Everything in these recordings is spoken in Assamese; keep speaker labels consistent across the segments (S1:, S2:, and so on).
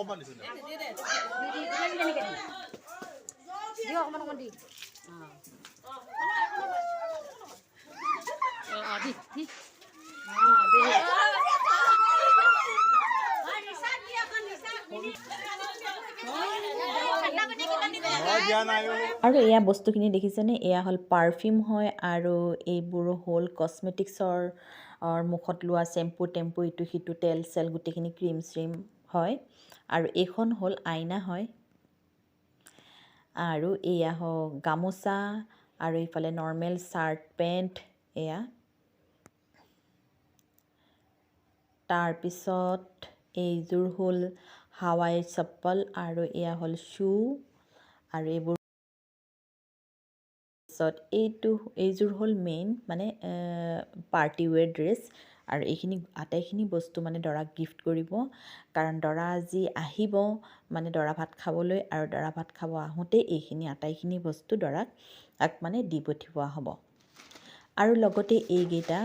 S1: অকণমান দিছোঁ দে।
S2: দিয়ক অকণমান অকণমান দি। দি দি
S3: আৰু এয়া বস্তুখিনি দেখিছেনে? এয়া হ'ল পাৰফিউম হয় আৰু এইবোৰ হ'ল কচমেটিক্সৰ মুখত লোৱা চেম্পু টেম্পু ইটো সিটো তেল চেল গোটেইখিনি ক্ৰীম চ্ৰীম হয়। আৰু এইখন হ'ল আইনা হয়। আৰু এয়া হওক গামোচা। আৰু এইফালে নৰ্মেল চাৰ্ট পেণ্ট এয়া তাৰপিছত এইযোৰ হ'ল হাৱাই চপ্পল আৰু এয়া হ'ল শ্বু আৰু এইবোৰ তাৰপিছত এইটো এইযোৰ হ'ল মেইন মানে পাৰ্টি ৱেৰ ড্ৰেছ আৰু এইখিনি আটাইখিনি বস্তু মানে দৰাক গিফ্ট কৰিব। কাৰণ দৰা আজি আহিব মানে দৰা ভাত খাবলৈ আৰু দৰা ভাত খাব আহোঁতেই এইখিনি আটাইখিনি বস্তু দৰাক তাক মানে দি পঠিওৱা হ'ব। আৰু লগতে এইকেইটা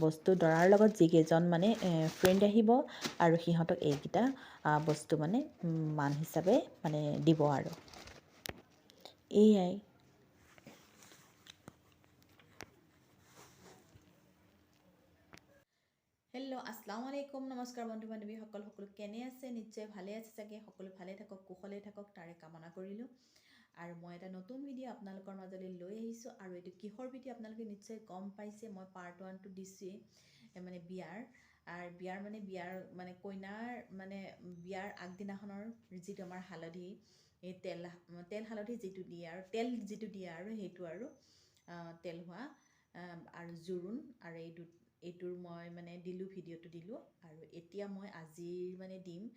S3: বস্তু দৰাৰ লগত যিকেইজন মানে ফ্ৰেণ্ড আহিব আৰু সিহঁতক এইকেইটা বস্তু মানে মান হিচাপে মানে দিব আৰু। এইয়াই। হেল্ল' আসসালামু আলাইকুম নমস্কাৰ বন্ধু বান্ধৱীসকল সকলো কেনে আছে? নিশ্চয় ভালে আছে চাগে। সকলো ভালে থাকক কুশলে থাকক তাৰে কামনা কৰিলোঁ। আৰু মই এটা নতুন ভিডিঅ' আপোনালোকৰ মাজলৈ লৈ আহিছোঁ। আৰু এইটো কিহৰ ভিডিঅ' আপোনালোকে নিশ্চয় গম পাইছে মই পাৰ্ট ওৱানটো দিছোঁৱেই মানে বিয়াৰ। আৰু বিয়াৰ মানে বিয়াৰ মানে কইনাৰ মানে বিয়াৰ আগদিনাখনৰ যিটো আমাৰ হালধি এই তেল তেল হালধি যিটো দিয়ে আৰু তেল যিটো দিয়ে আৰু সেইটো আৰু তেল হোৱা আৰু জোৰোণ আৰু এই এইটোৰ মই মানে দিলোঁ ভিডিঅ'টো দিলোঁ আৰু এতিয়া মই আজিৰ মানে দিম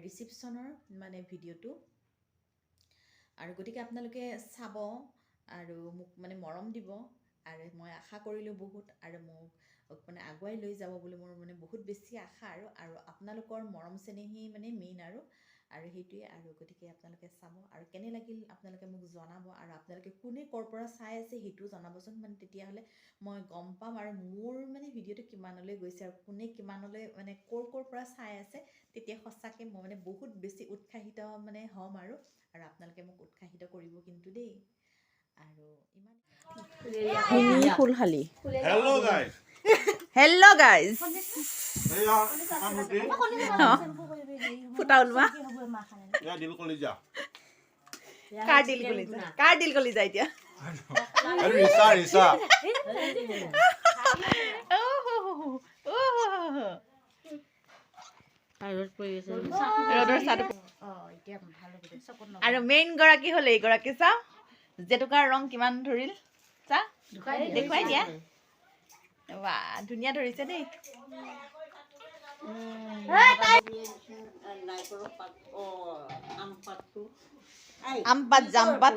S3: ৰিচিপশ্যনৰ মানে ভিডিঅ'টো। আৰু গতিকে আপোনালোকে চাব আৰু মোক মানে মৰম দিব আৰু মই আশা কৰিলোঁ বহুত আৰু মোক মানে আগুৱাই লৈ যাব বুলি মোৰ মানে বহুত বেছি আশা আৰু আৰু আপোনালোকৰ মৰম চেনেহেই মানে মেইন আৰু। আৰু সেইটোৱে আৰু গতিকে আপোনালোকে চাব আৰু কেনে লাগিল আপোনালোকে মোক জনাব আৰু আপোনালোকে কোনে ক'ৰ পৰা চাই আছে সেইটোও জনাবচোন মানে তেতিয়াহ'লে মই গম পাম আৰু মোৰ মানে ভিডিঅ'টো কিমানলৈ গৈছে আৰু কোনে কিমানলৈ মানে ক'ৰ ক'ৰ পৰা চাই আছে তেতিয়া সঁচাকৈ মই মানে বহুত বেছি উৎসাহিত মানে হ'ম আৰু আৰু আপোনালোকে মোক উৎসাহিত কৰিব কিন্তু দেই আৰু ইমান
S1: হেল্ল' গাইজ
S3: ফুটা ওলোৱা
S1: এয়া দিল কলিজা
S3: কাৰ দিল কলিজা কাৰ দিল কলিজা এতিয়া?
S1: আৰু ৰিচা ৰিচা।
S2: ৰ'দত পৰি আছে
S3: ৰ'দৰ চাহটো
S2: অঁ এতিয়া ভাল হ'ব দে চকুত নপৰে।
S3: আৰু মেইন গৰাকী হ'ল এইগৰাকী চা। জেতুকাৰ ৰং কিমান ধৰিল চা?
S2: ঢুকাই দিয়া।
S3: দেখুৱাই দিয়া। বা ধুনীয়া ধৰিছে দেই। আম পাত জাম পাত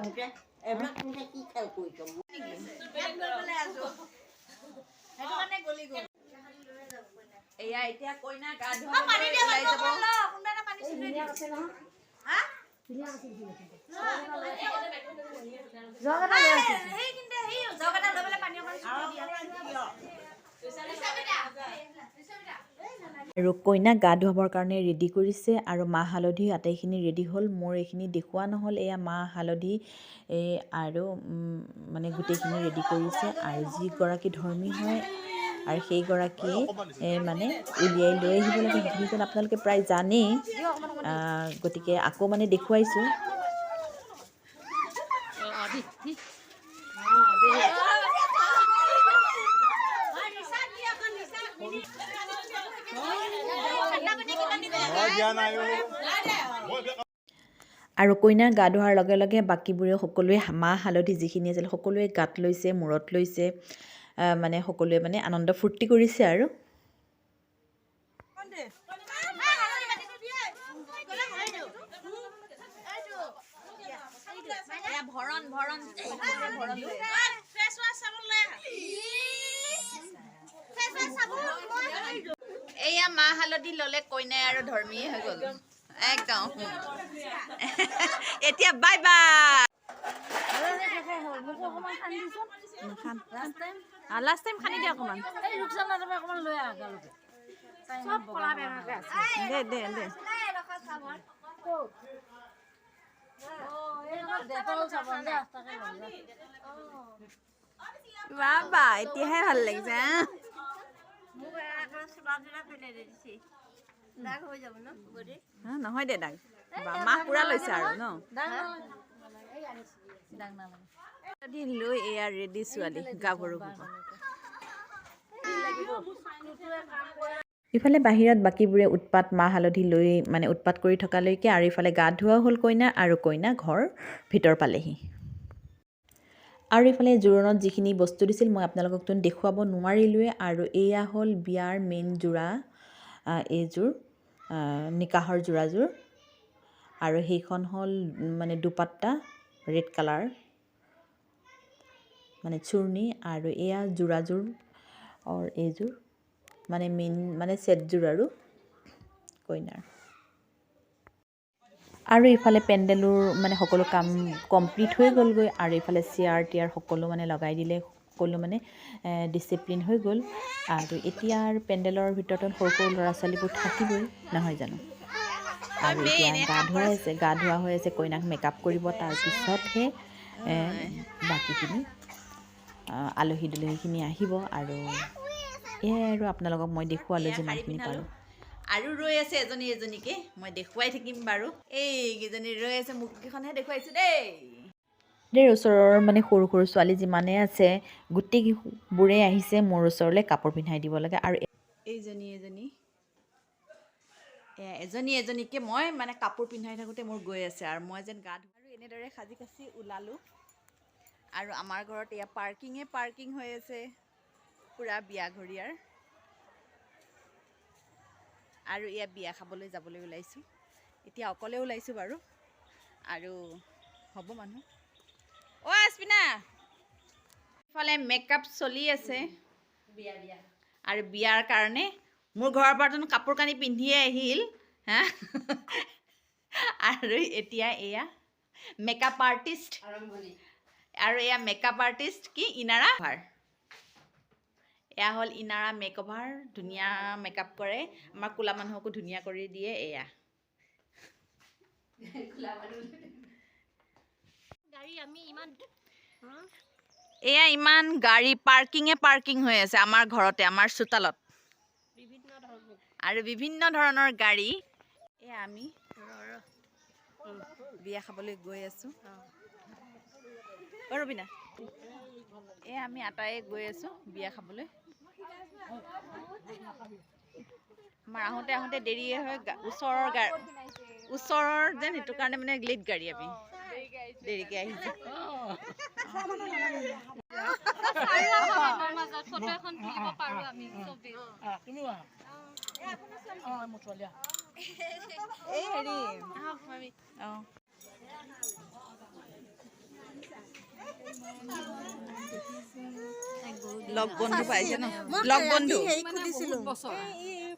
S3: এয়া এতিয়া কইনা গা ধুৱাবলৈ ওলাই যাব।
S2: জগ এটা লৈ আছো।
S3: আৰু কইনাক গা ধুৱাবৰ কাৰণে ৰেডি কৰিছে আৰু মাহ হালধি আটাইখিনি ৰেডি হ'ল। মোৰ এইখিনি দেখুওৱা নহ'ল এয়া মাহ হালধি আৰু মানে গোটেইখিনি ৰেডি কৰিছে। আৰু যিগৰাকী ধৰ্মী হয় আৰু সেইগৰাকীয়ে মানে উলিয়াই লৈ আহিব লাগে। সেইখিনি যেন আপোনালোকে প্ৰায় জানেই। গতিকে আকৌ মানে দেখুৱাইছোঁ
S2: অঁ অঁ দি দি অঁ দে
S1: মই দিয়া নাই অ'। মই এতিয়া
S3: আৰু কইনাৰ গা ধোৱাৰ লগে লগে বাকীবোৰে সকলোৱে মাহ হালধি যিখিনি আছিল সকলোৱে গাত লৈছে মূৰত লৈছে মানে সকলোৱে মানে আনন্দ ফূৰ্তি কৰিছে আৰু। এয়া মাহ হালধি ল'লে কইনাই আৰু ধৰ্মীয়ে হৈ গ'ল। একদম। এতিয়া বাই বাই। লাষ্ট টাইম খানি দিয়া অকণমান।
S2: অকণমান লৈ
S3: দে দে দে।
S4: বাবা এতিয়াহে ভালো লাগিছে নহয় দে দাগ মাহ পুৰা লৈছে আৰু ন? লৈ এয়া ৰেডি ছোৱালী গাভৰু ইফালে বাহিৰত বাকীবোৰে উৎপাত মাহ হালধি লৈ মানে উৎপাত কৰি থকালৈকে আৰু ইফালে গা ধোৱা হ'ল কইনা আৰু কইনা ঘৰ ভিতৰ পালেহি। আৰু ইফালে জোৰোণত যিখিনি বস্তু দিছিল মই আপোনালোককতো দেখুৱাব নোৱাৰিলোৱে। আৰু এয়া হ'ল বিয়াৰ মেইন যোৰা এইযোৰ নিকাহৰ যোৰাযোৰ আৰু সেইখন হ'ল মানে দুপাট্টা ৰেড কালাৰ মানে চুৰ্ণি। আৰু এয়া যোৰাযোৰ আৰু এইযোৰ মানে মেইন মানে ছেটযোৰ আৰু কইনাৰ। আৰু ইফালে পেণ্ডেলৰ মানে সকলো কাম কমপ্লিট হৈ গ'লগৈ আৰু ইফালে চেয়াৰ টেয়াৰ সকলো মানে লগাই দিলে সকলো মানে ডিচিপ্লিন হৈ গ'ল। আৰু এতিয়া আৰু পেণ্ডেলৰ ভিতৰত সৰু সৰু ল'ৰা ছোৱালীবোৰ থাকিবই নহয় জানো? আৰু এতিয়া গা ধুৱাই আছে গা ধোৱা হৈ আছে কইনাক মেকআপ কৰিব তাৰপিছতহে বাকীখিনি আলহী দুলহীখিনি আহিব আৰু এয়াই আৰু আপোনালোকক মই দেখুৱালোঁ যিমানখিনি পাৰোঁ আৰু ৰৈ আছে এজনী এজনীকে। মই দেখুৱাই থাকিম বাৰু। এইকেইজনী ৰৈ আছে মুখকেইখনহে দেখুৱাইছোঁ দেই। দেই ওচৰৰ মানে সৰু সৰু ছোৱালী যিমানে আছে গোটেইবোৰে আহিছে মোৰ ওচৰলৈ কাপোৰ পিন্ধাই দিব লাগে আৰু এইজনী এজনী। এজনী এজনীকে মই মানে কাপোৰ পিন্ধাই থাকোঁতে মোৰ গৈ আছে আৰু মই যেন গা ধুওঁ আৰু এনেদৰে সাজি কাচি ওলালোঁ। আৰু আমাৰ ঘৰত এয়া পাৰ্কিঙে পাৰ্কিং হৈ আছে। পূৰা বিয়া ঘৰীয়াৰ। আৰু এয়া বিয়া খাবলৈ যাবলৈ ওলাইছোঁ। এতিয়া অকলে ওলাইছোঁ বাৰু। আৰু হ'ব মানুহ। অ' আচপিনা! ইফালে মেকআপ চলি আছে। আৰু বিয়াৰ কাৰণে মোৰ ঘৰৰ পৰাতো কাপোৰ কানি পিন্ধিয়ে আহিল হা? আৰু এতিয়া এয়া মেকআপ আৰ্টিষ্ট আৰু এয়া মেকআপ আৰ্টিষ্ট কি? ইনাৰা ভাৰ। এয়া হ'ল ইনাৰা মেকঅভাৰ ধুনীয়া মেকআপ কৰে। আমাৰ ক'লা মানুহকো ধুনীয়া কৰি দিয়ে এয়া। এয়া ইমান গাড়ী পাৰ্কিঙে পাৰ্কিং হৈ আছে আমাৰ ঘৰতে আমাৰ চোতালত। আৰু বিভিন্ন ধৰণৰ গাড়ী। এয়া আমি বিয়া খাবলৈ গৈ আছোঁ। অ ৰবিনা। এয়া আমি আটাইয়ে গৈ আছোঁ বিয়া খাবলৈ। আমাৰ আহোঁতে আহোঁতে দেৰিয়ে হয় ওচৰৰ গাড়ী ওচৰৰ যেন সেইটো কাৰণে মানে লেট গাড়ী আমি। দেৰিকৈ আহিছোঁ। এই হেৰি অঁ। লগ বন্ধু পাইছে ন? লগ বন্ধু?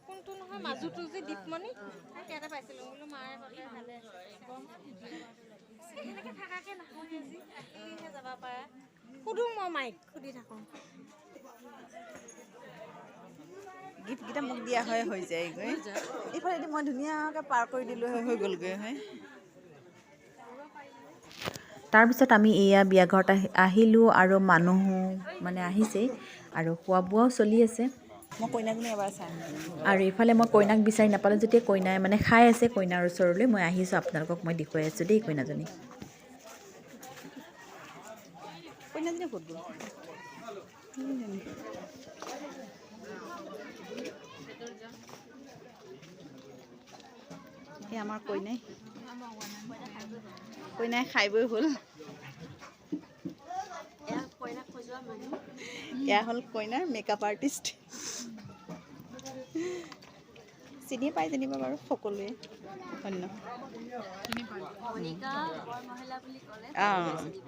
S2: কোনটো নহয় মাজুটো যে দীপমণি। তাতে পাইছিলোঁ। বোলো মায়ে ক'লে ভালে এনেকৈ থাকাকে নহয় আজি। আহিহে যাব পাৰা। সুধো মই মাইক সুধি থাকোঁ।
S4: গিফ্টকেইটা মোক দিয়া হয় হৈ যায়গৈ। এইফালেদি মই ধুনীয়াকৈ পাৰ কৰি দিলোঁ হয় হৈ গ'লগৈ হয়। তাৰপিছত আমি এয়া বিয়া ঘৰত আহি আহিলোঁ আৰু মানুহো মানে আহিছেই আৰু খোৱা বোৱাও চলি আছে। মই কইনাজনী এবাৰ চাই আৰু ইফালে মই কইনাক বিচাৰি নাপালোঁ যেতিয়া কইনাই মানে খাই আছে কইনাৰ ওচৰলৈ মই আহিছোঁ আপোনালোকক মই দেখুৱাই আছোঁ দেই কইনাজনী কইনাজনী ক'ত গ'ল? এই আমাৰ কইনাই। কইনাই খাই বৈ হ'ল এয়া হ'ল কইনাৰ মেকআপ আৰ্টিষ্ট চিনি পাই যেনিবা বাৰু সকলোৱে
S2: ক'লে
S4: অঁ।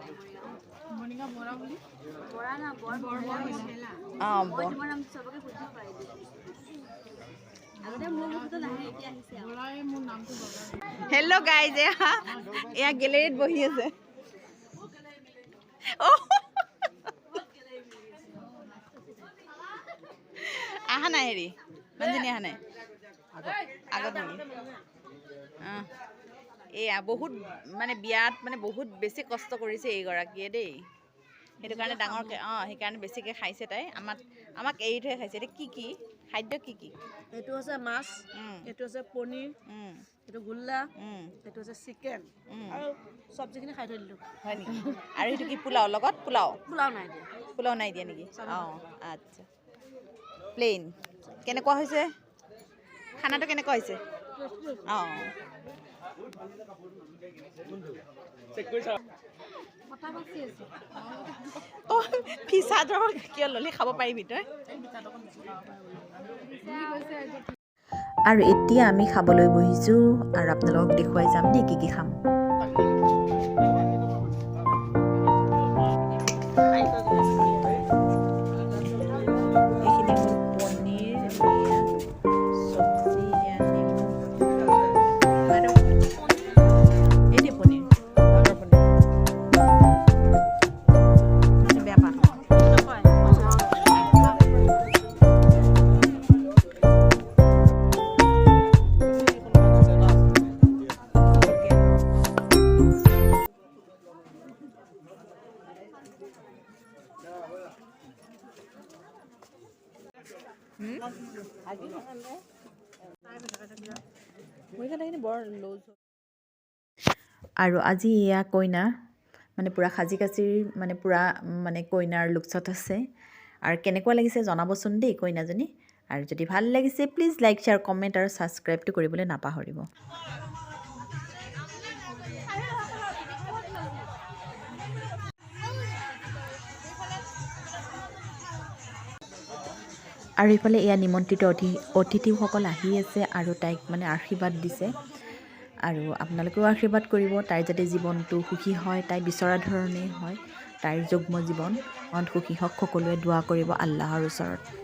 S4: হেল্ল' গাইজ এয়া এয়া গেলেৰীত বহি আছে। আহা নাই হেৰি। মানুহজনী অহা নাই। আগত নেকি?
S3: এয়া, বহুত মানে বিয়াত মানে বহুত বেছি কষ্ট কৰিছে এইগৰাকীয়ে দেই। সেইটো কাৰণে ডাঙৰকৈ অঁ সেইকাৰণে বেছিকৈ খাইছে তাই। আমাক আমাক এৰি থৈ খাইছে। এতিয়া কি কি? খাদ্য কি কি?
S2: এইটো হৈছে মাছ এইটো হৈছে পনীৰ এইটো গোল্লা এইটো হৈছে চিকেন। আৰু চব্জিখিনি খাই থৈ দিলোঁ।
S3: হয় নেকি? আৰু সেইটো কি পোলাও লগত? পোলাও?
S2: পোলাও নাই দিয়া।
S3: পোলাও নাই দিয়া নেকি? অঁ আচ্ছা। প্লেইন কেনেকুৱা হৈছে? খানাটো কেনেকুৱা হৈছে? আৰু এতিয়া আমি খাবলৈ বহিছোঁ আৰু আপোনালোকক দেখুৱাই যাম দেই কি কি খাম। আৰু আজি এয়া কইনা মানে পূৰা সাজি কাচি মানে পূৰা মানে কইনাৰ লুকছত আছে। আৰু কেনেকুৱা লাগিছে জনাবচোন দেই কইনাজনী। আৰু যদি ভাল লাগিছে প্লিজ লাইক শ্বেয়াৰ কমেণ্ট আৰু ছাবস্ক্ৰাইবটো কৰিবলৈ নাপাহৰিব। আৰু এইফালে এয়া নিমন্ত্ৰিত অতি অতিথিসকল আহি আছে আৰু তাইক মানে আশীৰ্বাদ দিছে। আৰু আপোনালোকেও আশীৰ্বাদ কৰিব, তাইৰ যাতে জীৱনটো সুখী হয়, তাই বিচৰা ধৰণেই হয়, তাইৰ যুগ্ম জীৱন। সুখী হওক সকলোৱে দোৱা কৰিব আল্লাহৰ ওচৰত।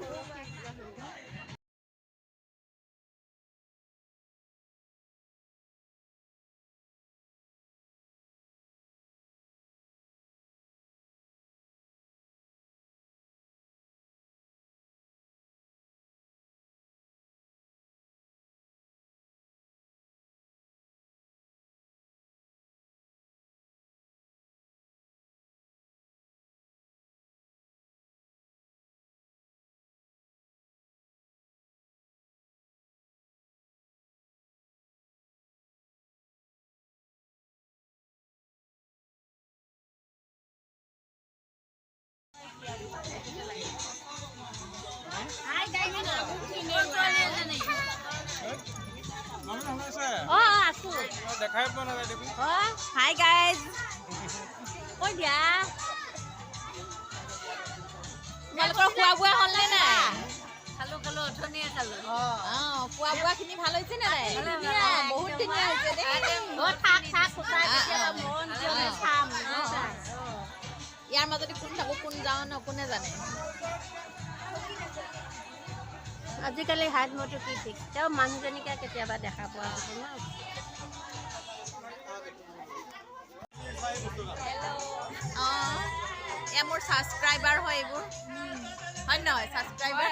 S3: Hi guys.
S2: কৈ দিয়া।
S3: তোমালোকৰ খোৱা বোৱা হ'লনে নাই?
S2: খালো খালো অথনিয়ে খালো।
S3: অঁ খোৱা বোৱাখিনি ভালো হৈছে নে নাই? বহুত ধুনীয়া হৈছে দেই।
S2: থাক থাক
S3: মাজতে কোন থাকোঁ কোন যাওঁ ন কোনে জানে?
S2: আজিকালি হাত মতো কি ঠিক? তেওঁ মানুহজনীকে কেতিয়াবা দেখা পোৱা যাব ন?
S3: অঁ এয়া মোৰ ছাবস্ক্ৰাইবাৰ হয় এইবোৰ। হয় নহয় ছাবস্ক্ৰাইবাৰ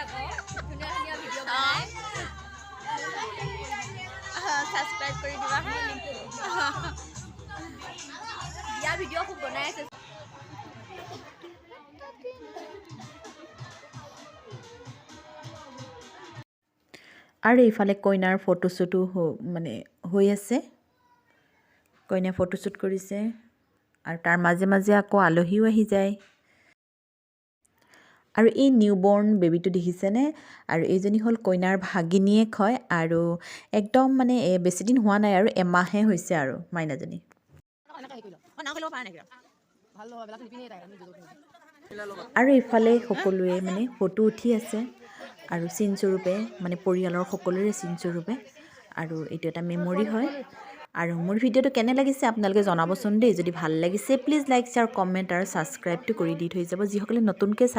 S3: ছাবস্ক্ৰাইব কৰি দিবা।
S2: বিয়া ভিডিঅ' খুব বনাই আছে
S3: আৰু ইফালে কইনাৰ ফটোশ্বুটো মানে হৈ আছে। কইনাই ফটোশ্বুট কৰিছে আৰু তাৰ মাজে মাজে আকৌ আলহীও আহি যায়। আৰু এই নিউবৰ্ণ বেবীটো দেখিছেনে? আৰু এইজনী হ'ল কইনাৰ ভাগিনীয়েক হয় আৰু একদম মানে বেছিদিন হোৱা নাই আৰু এমাহে হৈছে আৰু মাইনাজনী। আৰু ইফালে সকলোৱে মানে ফটো উঠি আছে। আৰু চিনস্বৰূপে মানে পৰিয়ালৰ সকলোৰে চিনস্বৰূপে আৰু এইটো এটা মেমৰি হয়। আৰু মোৰ ভিডিঅ'টো কেনে লাগিছে আপোনালোকে জনাবচোন দেই। যদি ভালো লাগিছে প্লিজ লাইক শ্বেয়াৰ কমেণ্ট আৰু ছাবস্ক্ৰাইবটো কৰি দি থৈ যাব। যিসকলে নতুনকৈ চাই